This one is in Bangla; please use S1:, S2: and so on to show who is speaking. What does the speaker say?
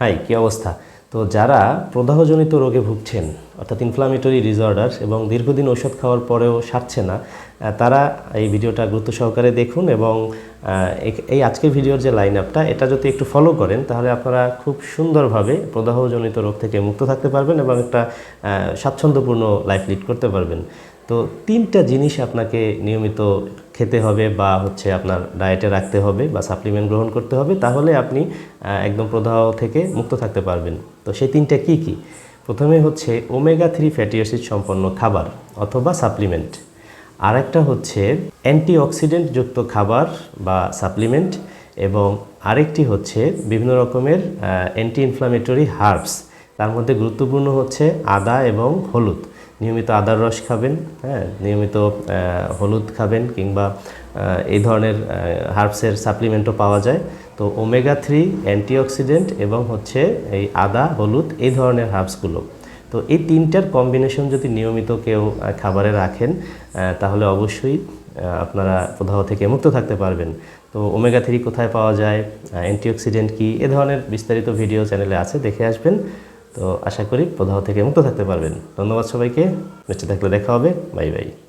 S1: হাই, কী অবস্থা? তো যারা প্রদাহজনিত রোগে ভুগছেন, অর্থাৎ ইনফ্লামেটরি ডিসঅর্ডার এবং দীর্ঘদিন ওষুধ খাওয়ার পরেও সারছে না তারা এই ভিডিওটা গুরুত্ব সহকারে দেখুন এবং এই- আজকের ভিডিওর যে লাইন আপটা এটা যদি একটু ফলো করেন, তাহলে আপনারা খুব সুন্দরভাবে প্রদাহজনিত রোগ থেকে মুক্ত থাকতে পারবেন এবং একটা স্বাচ্ছন্দ্যপূর্ণ লাইফ লিড করতে পারবেন। তো তিনটা জিনিস আপনাকে নিয়মিত খেতে হবে বা হচ্ছে আপনার ডায়েটে রাখতে হবে বা সাপ্লিমেন্ট গ্রহণ করতে হবে, তাহলে আপনি একদম প্রদাহ থেকে মুক্ত থাকতে পারবেন। তো সেই তিনটা কি কি? প্রথমে হচ্ছে ওমেগা থ্রি ফ্যাটি অ্যাসিড সম্পন্ন খাবার অথবা সাপ্লিমেন্ট। আর একটা হচ্ছে অ্যান্টিঅক্সিডেন্ট যুক্ত খাবার বা সাপ্লিমেন্ট এবং আরেকটি হচ্ছে বিভিন্ন রকমের অ্যান্টি ইনফ্লামেটরি হার্বস তার মধ্যে গুরুত্বপূর্ণ হচ্ছে আদা এবং হলুদ। নিয়মিত আদার রস খাবেন হ্যাঁ নিয়মিত হলুদ খাবেন কিংবা এই ধরনের হার্বসের সাপ্লিমেন্টও পাওয়া যায়। তো ওমেগা থ্রি অ্যান্টিঅক্সিডেন্ট এবং হচ্ছে এই আদা, হলুদ, এই ধরনের হার্বসগুলো তো এই তিনটার কম্বিনেশন যদি নিয়মিত কেউ খাবারে রাখেন তাহলে অবশ্যই আপনারা প্রদাহ থেকে মুক্ত থাকতে পারবেন। তো ওমেগা থ্রি কোথায় পাওয়া যায় অ্যান্টিঅক্সিডেন্ট কি, এ ধরনের বিস্তারিত ভিডিও চ্যানেলে আছে, দেখে আসবেন। তো আশা করি প্রদাহ থেকে মুক্ত থাকতে পারবেন। ধন্যবাদ সবাইকে। বেঁচে থাকলে দেখা হবে। Bye bye.